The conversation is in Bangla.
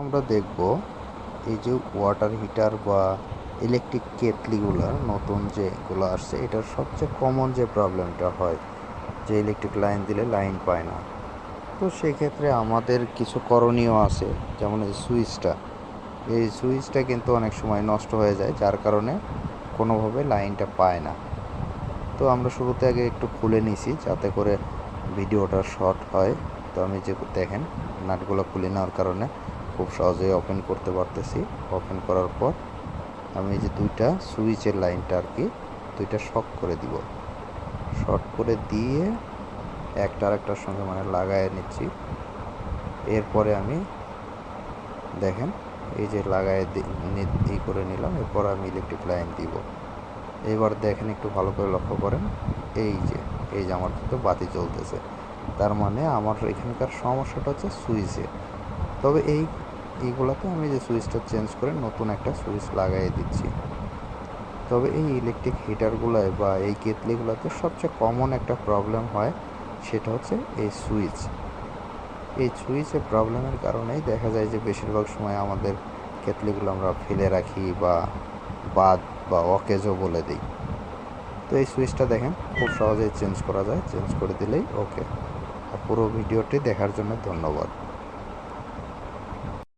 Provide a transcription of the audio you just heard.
আমরা দেখব এই যে ওয়াটার হিটার বা ইলেকট্রিক কেটলিগুলোর নতুন যেগুলো আসছে, এটার সবচেয়ে কমন যে প্রবলেমটা হয়, যে ইলেকট্রিক লাইন দিলে লাইন পায় না। তো সেক্ষেত্রে আমাদের কিছু করণীয় আছে, যেমন এই সুইচটা। এই সুইচটা কিন্তু অনেক সময় নষ্ট হয়ে যায়, যার কারণে কোনোভাবে লাইনটা পায় না। তো আমরা শুরুতে আগে একটু খুলে নিছি, যাতে করে ভিডিওটা শর্ট হয়। তো আমি যে দেখেন, নাটগুলো খুলে নেওয়ার কারণে খুব সহজেই ওপেন করতে পারতেছি। ওপেন করার পর আমি যে দুইটা সুইচের লাইনটা আর কি, দুইটা শক করে দিব। শর্ট করে দিয়ে একটা আরেকটার সঙ্গে মানে লাগায় নিচ্ছি। এরপরে আমি দেখেন, এই যে লাগায় ই করে নিলাম, এরপর আমি ইলেকট্রিক লাইন দিব। এবার দেখেন একটু ভালো করে লক্ষ্য করেন, এই যে এই যে আমার কিন্তু বাতি জ্বলতেছে। তার মানে আমার এখানকার সমস্যাটা হচ্ছে সুইচে। তবে এই এইগুলোতে আমি যে সুইচটা চেঞ্জ করে নতুন একটা সুইচ লাগাই দিচ্ছি। তবে এই ইলেকট্রিক হিটারগুলোয় বা এই কেতলিগুলোতে সবচেয়ে কমন একটা প্রবলেম হয়, সেটা হচ্ছে এই সুইচ। এই সুইচের প্রবলেমের কারণেই দেখা যায় যে বেশিরভাগ সময় আমাদের কেতলিগুলো আমরা ফেলে রাখি বা বাদ বা অকেজও বলে দিই। তো এই সুইচটা দেখেন, খুব সহজেই চেঞ্জ করা যায়, চেঞ্জ করে দিলেই ওকে আর পুরো ভিডিওটি দেখার জন্য ধন্যবাদ।